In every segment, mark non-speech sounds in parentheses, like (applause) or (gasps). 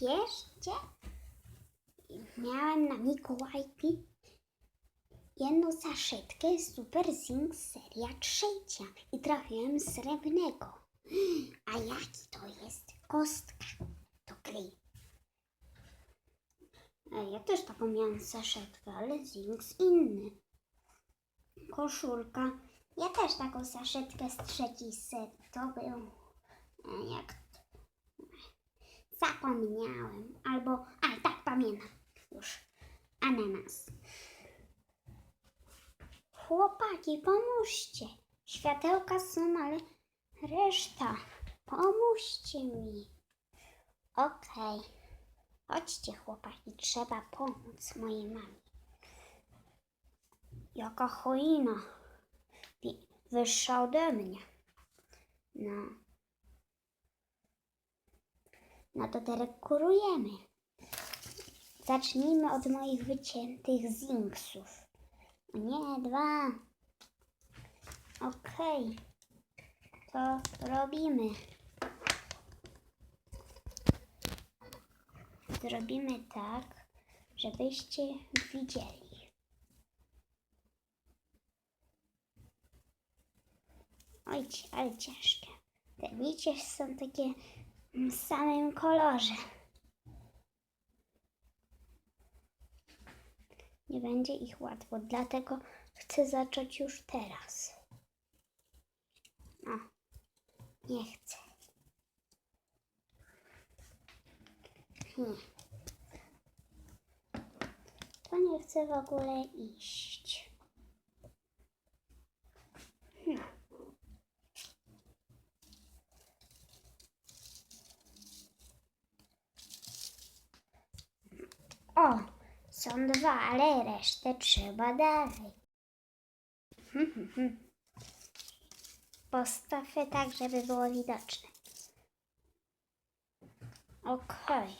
Wierzcie? Miałem na Mikołajki jedną zaszytkę Super Zinc seria trzecia i trafiłem srebrnego. A jaki to jest? Kostka. To klej. Ja też taką miałem zaszetkę, ale Zinc inny. Koszulka. Ja też taką zaszetkę z trzeciej serii. To był... e, Jak Zapomniałem. Albo, a tak pamiętam. Już. Ananas. Chłopaki, pomóżcie. Światełka są, ale reszta. Pomóżcie mi. Okej. Chodźcie, chłopaki, trzeba pomóc mojej mamie. Jaka choina. Wyższa ode mnie. No. No to dekorujemy. Zacznijmy od moich wyciętych zinksów. Nie, dwa. Okej. To robimy. Zrobimy tak, żebyście widzieli. Oj, ale ciężkie. Te nicie są takie samym kolorze. Nie będzie ich łatwo, dlatego chcę zacząć już teraz. O, nie chcę. Nie. To nie chcę w ogóle iść. Hmm. O, są dwa, ale resztę trzeba dalej. (laughs) Postaw je tak, żeby było widoczne. Okej.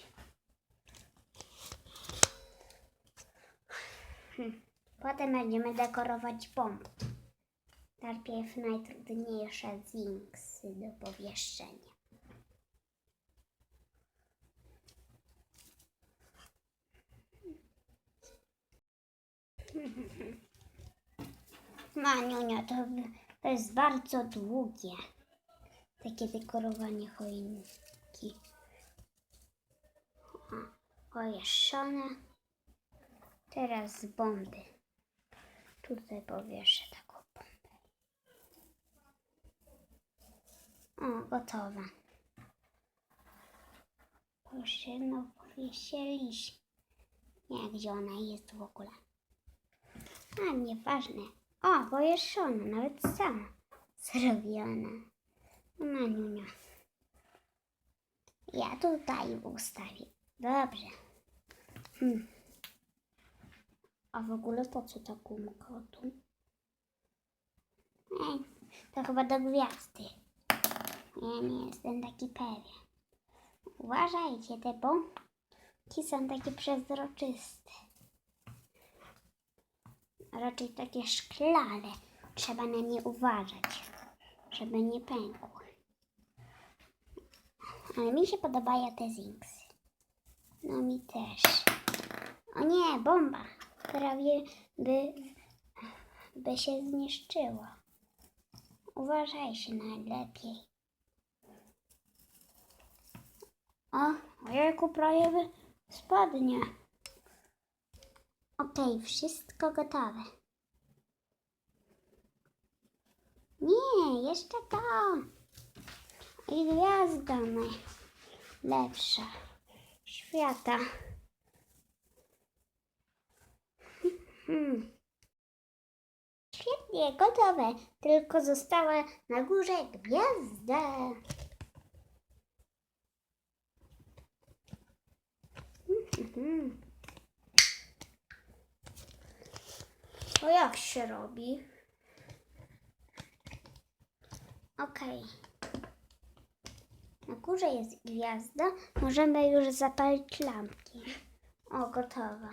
Hmm. (laughs) Potem będziemy dekorować bomb. Najpierw najtrudniejsze zinksy do powieszenia. Maniunia, to, to jest bardzo długie. Takie dekorowanie choinki. O, Ojeższone. Teraz bomby. Tutaj powieszę taką bombę. O, gotowa. Proszę, no powiesieliśmy. Nie, gdzie ona jest w ogóle? A, nieważne. O, powieszona, nawet sama zrobiona. Maniunia. Ja tutaj ustawię. Dobrze. Hmm. A w ogóle po co ta gumka tu? Ej, to chyba do gwiazdy. Ja nie jestem taki pewien. Uważajcie, te bombki są takie przezroczyste. Raczej takie szklane. Trzeba na nie uważać, żeby nie pękły. Ale mi się podobają te zinksy. No mi też. O nie, bomba. Prawie by, by się zniszczyła. Uważajcie najlepiej. O, ojejku, prawie by spadnie. Okej, wszystko gotowe. Nie, jeszcze to. I gwiazda najlepsza świata. Hmm. (laughs) Świetnie, gotowe. Tylko została na górze gwiazda. Mhm. (laughs) To jak się robi? Okej. Na górze jest gwiazda. Możemy już zapalić lampki. O, gotowa.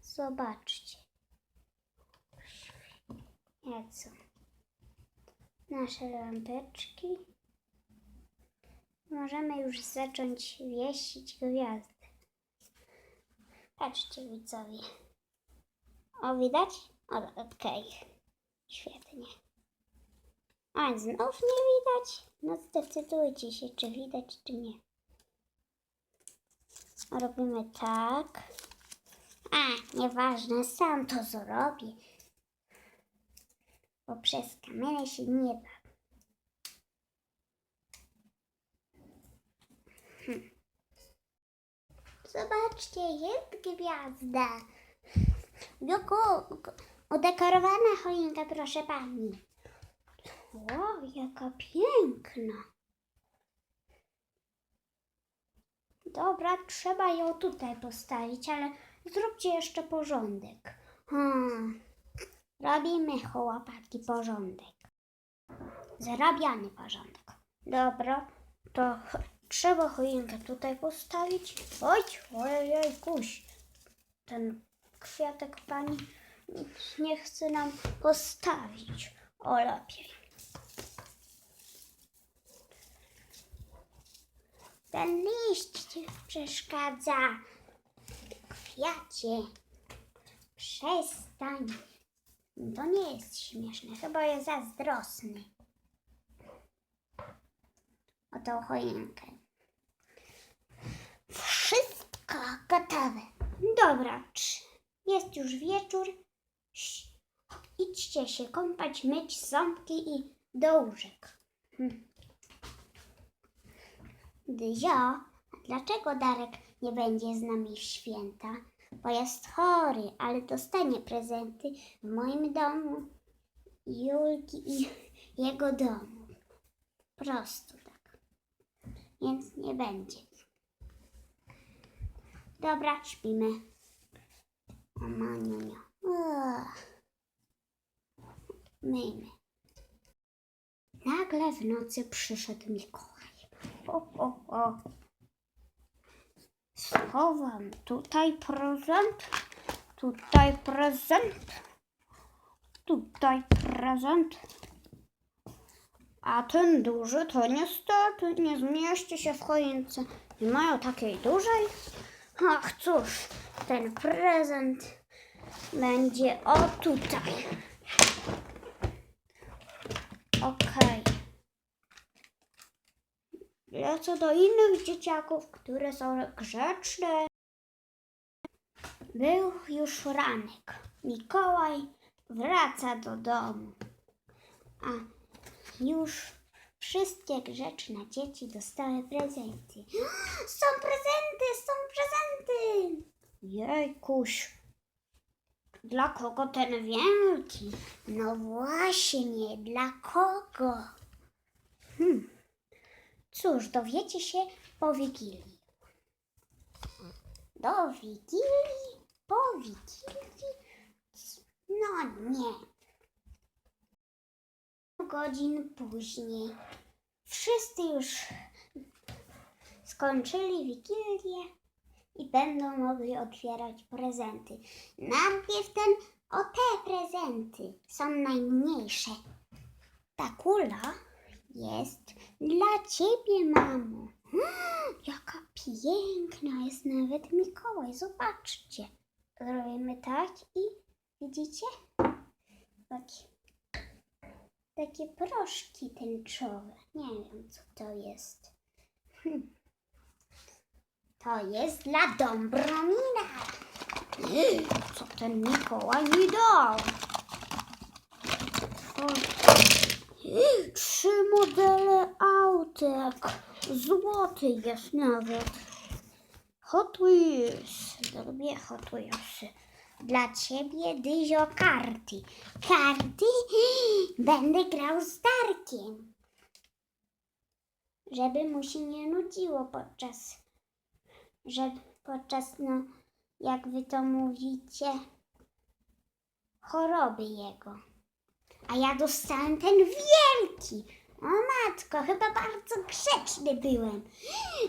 Zobaczcie. Są nasze lampeczki. możemy już zacząć wieścić gwiazdy. Patrzcie widzowie. O, widać? Okej. Świetnie. A, znów nie widać? No zdecydujcie się, czy widać, czy nie. Robimy tak. A, nieważne, sam to zrobię. Bo przez kamerę się nie da. Hm. Zobaczcie, jest gwiazda. Joko, udekorowana choinka, proszę pani. Wow, jaka piękna. Dobra, trzeba ją tutaj postawić, ale zróbcie jeszcze porządek. Hmm. Robimy chłopaki porządek. Zarabiany porządek. Dobra, to trzeba choinkę tutaj postawić. Oj, ojej, kuś. Ten kwiatek pani nie chce nam postawić. O, lepiej. Ten liść ci przeszkadza. Kwiacie. Przestań. To nie jest śmieszne, chyba jest zazdrosny. O tą choinkę. Wszystko gotowe. Dobra, trz- jest już wieczór. Ś- Idźcie się kąpać, myć ząbki i do łóżek. Hm. Dlaczego Darek nie będzie z nami w święta? Bo jest chory, ale dostanie prezenty w moim domu, Julki i (laughs) jego domu. Prosto tak. Więc nie będzie. Dobra, śpimy. Ugh. Myjmy. Nagle w nocy przyszedł Mikołaj. O, o, o. Schowam tutaj prezent, tutaj prezent, tutaj prezent. A ten duży to niestety nie zmieści się w choince. Nie mają takiej dużej. Ach cóż, ten prezent będzie o tutaj. Okej. Lecę do innych dzieciaków, które są grzeczne. Był już ranek. Mikołaj wraca do domu. A już wszystkie grzeczne dzieci dostały prezenty, (gasps) są prezenty! Jejkuś, dla kogo ten wielki? No właśnie, dla kogo? Hmm. Cóż, dowiecie się po Wigilii. Do Wigilii? Po Wigilii? No nie. Godzin później. Wszyscy już skończyli Wigilię i będą mogli otwierać prezenty. Najpierw ten o te prezenty są najmniejsze. Ta kula jest dla ciebie, mamo. (gasps) Jaka piękna jest nawet Mikołaj. Zobaczcie. Zrobimy tak i widzicie? Takie, takie proszki tęczowe. Nie wiem, co to jest. Hm. To jest dla Dąbromina. Co ten Mikołaj mi dał? Trzy modele autek. Złoty jest nawet. Hot Wheels. Lubię Hot. Dla ciebie, Dyzio, karty. Karty? (gasps) Będę grał z Darkiem. Żeby mu się nie nudziło podczas, że podczas, no, jak wy to mówicie, choroby jego. A ja dostałem ten wielki. O matko, chyba bardzo grzeczny byłem.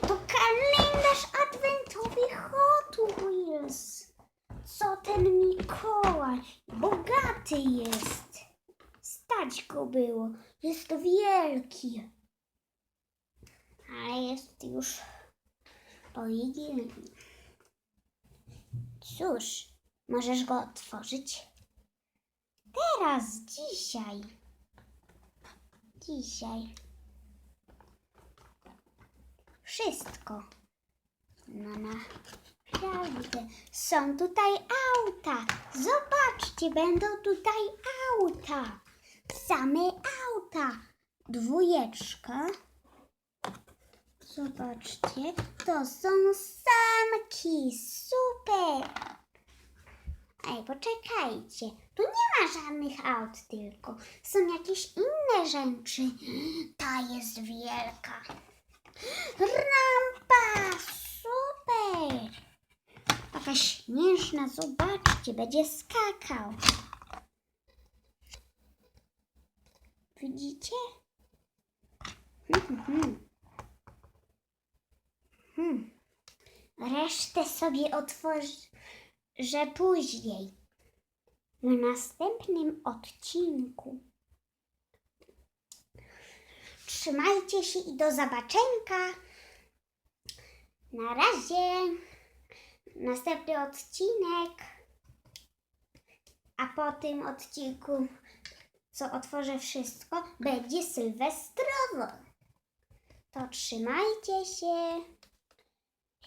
To kalendarz adwentowy Hot Wheels. Co ten Mikołaj? Bogaty jest. Stać go było. Jest wielki. ale jest już Wigilii. Cóż, możesz go otworzyć teraz, dzisiaj. Dzisiaj. Wszystko. No naprawdę. Są tutaj auta. Zobaczcie, będą tutaj auta. Same auta. Dwójeczka. Zobaczcie, to są sanki. Super. Ej, poczekajcie. Tu nie ma żadnych aut tylko. Są jakieś inne rzeczy. Ta jest wielka. Rampa! Super! Taka śnieżna, zobaczcie, będzie skakał. Widzicie? Hmm, hmm. Hmm. Resztę sobie otworzę później. W następnym odcinku. Trzymajcie się i do zobaczenia. Na razie. Następny odcinek. A po tym odcinku, co otworzę wszystko, będzie sylwestrowo. To trzymajcie się.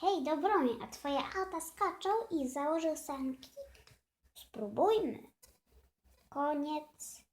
Hej, Dobronie, a twoje auta skaczą i założył sanki? Spróbujmy. Koniec.